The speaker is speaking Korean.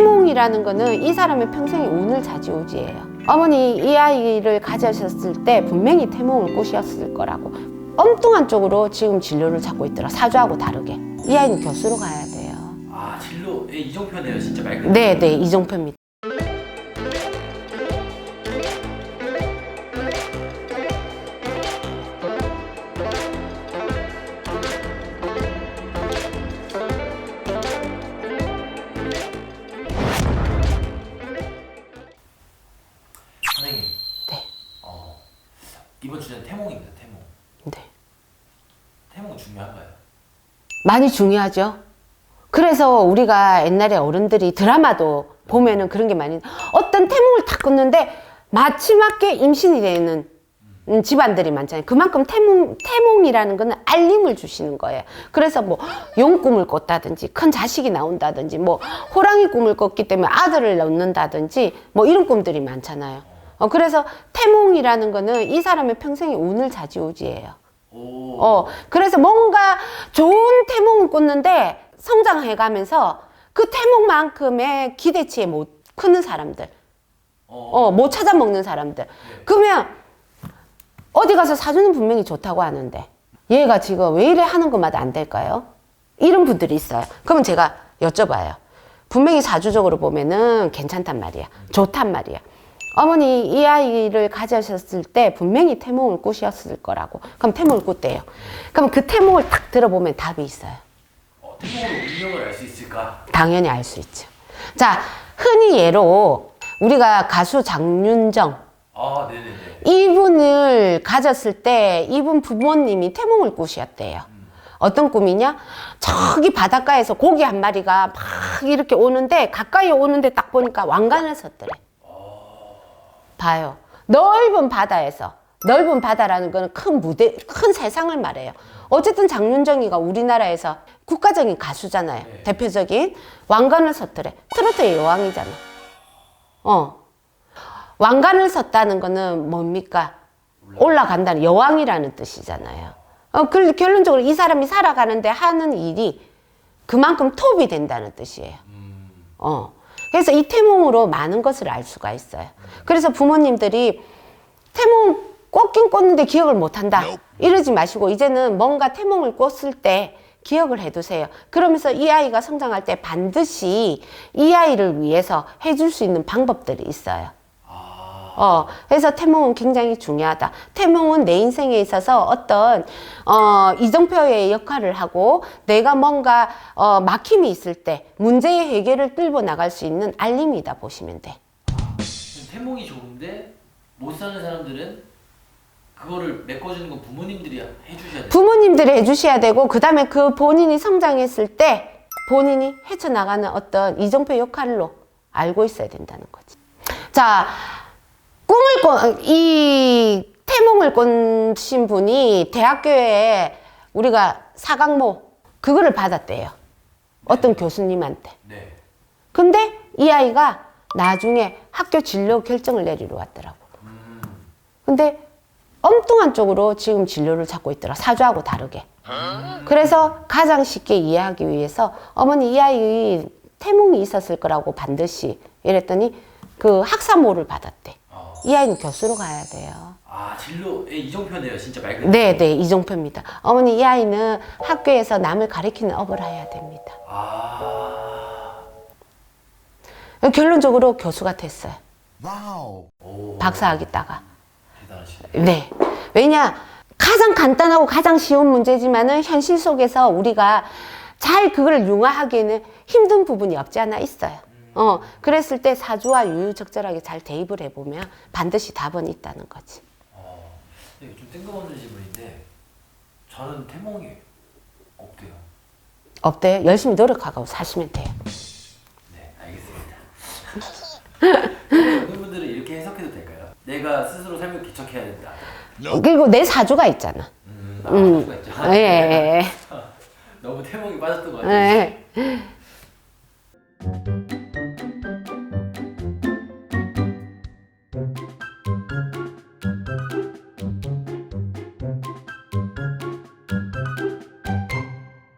태몽이라는 거는 이 사람의 평생의 운을 좌지우지해요. 어머니 이 아이를 가져셨을 때 분명히 태몽을 꾸셨을 거라고 엉뚱한 쪽으로 지금 진로를 찾고 있더라. 사주하고 다르게. 이 아이는 교수로 가야 돼요. 아 진로 예, 이종표네요 진짜 말 그대로. 네, 네, 이종표입니다. 태몽입니다. 태몽. 네. 태몽 중요한가요? 많이 중요하죠. 그래서 우리가 옛날에 어른들이 드라마도 보면은 그런 게 많이 어떤 태몽을 탁 꿨는데 마지막에 임신이 되는 음, 집안들이 많잖아요. 그만큼 태몽, 태몽이라는 거는 알림을 주시는 거예요. 그래서 뭐 용 꿈을 꿨다든지 큰 자식이 나온다든지 뭐 호랑이 꿈을 꿨기 때문에 아들을 낳는다든지 뭐 이런 꿈들이 많잖아요. 어, 그래서 태몽이라는 거는 이 사람의 평생의 운을 좌지우지해요. 오. 어, 그래서 뭔가 좋은 태몽을 꿨는데 성장해 가면서 그 태몽만큼의 기대치에 못 크는 사람들, 어. 어, 못 찾아 먹는 사람들. 그러면 어디 가서 사주는 분명히 좋다고 하는데 얘가 지금 왜 이래 하는 것마다 안 될까요? 이런 분들이 있어요. 그러면 제가 여쭤봐요. 분명히 사주적으로 보면은 괜찮단 말이야. 좋단 말이야. 어머니 이 아이를 가져셨을 때 분명히 태몽을 꾸셨을 거라고. 그럼 태몽을 꿨대요. 그럼 그 태몽을 딱 들어보면 답이 있어요. 어, 태몽으로 운명을 알 수 있을까? 당연히 알 수 있죠. 자, 흔히 예로 우리가 가수 장윤정 아 네네네. 이분을 가졌을 때 이분 부모님이 태몽을 꾸셨대요. 어떤 꿈이냐? 저기 바닷가에서 고기 한 마리가 막 이렇게 오는데 가까이 오는데 딱 보니까 왕관을 섰더래. 봐요. 넓은 바다에서 넓은 바다라는 거는 큰 무대, 큰 세상을 말해요. 어쨌든 장윤정이가 우리나라에서 국가적인 가수잖아요. 네. 대표적인 왕관을 섰더래. 트로트의 여왕이잖아. 어. 왕관을 섰다는 거는 뭡니까? 올라간다는 여왕이라는 뜻이잖아요. 어, 그 결론적으로 이 사람이 살아가는데 하는 일이 그만큼 톱이 된다는 뜻이에요. 어. 그래서 이 태몽으로 많은 것을 알 수가 있어요. 그래서 부모님들이 태몽 꿨긴 꿨는데 기억을 못 한다. 이러지 마시고 이제는 뭔가 태몽을 꿨을 때 기억을 해두세요. 그러면서 이 아이가 성장할 때 반드시 이 아이를 위해서 해줄 수 있는 방법들이 있어요. 어, 그래서 태몽은 굉장히 중요하다. 태몽은 내 인생에 있어서 어떤, 어, 이정표의 역할을 하고 내가 뭔가, 어, 막힘이 있을 때 문제의 해결을 끌고 나갈 수 있는 알림이다 보시면 돼. 태몽이 좋은데 못 사는 사람들은 그거를 메꿔주는 건 부모님들이 해주셔야 돼요. 부모님들이 해주셔야 되고, 그 다음에 그 본인이 성장했을 때 본인이 헤쳐나가는 어떤 이정표 역할로 알고 있어야 된다는 거지. 자, 꿈을 꿔, 이 태몽을 꾼신 분이 대학교에 우리가 사강모, 그거를 받았대요. 어떤 교수님한테. 네. 근데 이 아이가 나중에 학교 진로 결정을 내리러 왔더라고. 근데 엉뚱한 쪽으로 지금 진로를 찾고 있더라. 사주하고 다르게. 그래서 가장 쉽게 이해하기 위해서 어머니 이 아이 태몽이 있었을 거라고 반드시 이랬더니 그 학사모를 받았대. 어. 이 아이는 교수로 가야 돼요. 아 진로 예, 이종표네요 진짜 말 그대로. 네, 네, 이종표입니다. 어머니 이 아이는 학교에서 남을 가리키는 업을 해야 됩니다. 아. 결론적으로 교수가 됐어요. 오. 박사학위다가. 대단하시네. 네. 왜냐? 가장 간단하고 가장 쉬운 문제지만은 현실 속에서 우리가 잘 그걸 융화하기에는 힘든 부분이 없지 않아 있어요. 어, 그랬을 때 사주와 유유적절하게 잘 대입을 해보면 반드시 답은 있다는 거지. 어. 이게 좀 뜬금없는 질문인데 저는 태몽이 없대요. 없대요? 열심히 노력하고 사시면 돼요. 네, 알겠습니다. 어느 분들은 이렇게 해석해도 될까요? 내가 스스로 삶을 개척해야 된다. 그리고 내 사주가 있잖아. 음, 아, 수가 있죠. 예, 예, 너무 태몽이 빠졌던 것 예. 같아요. 예.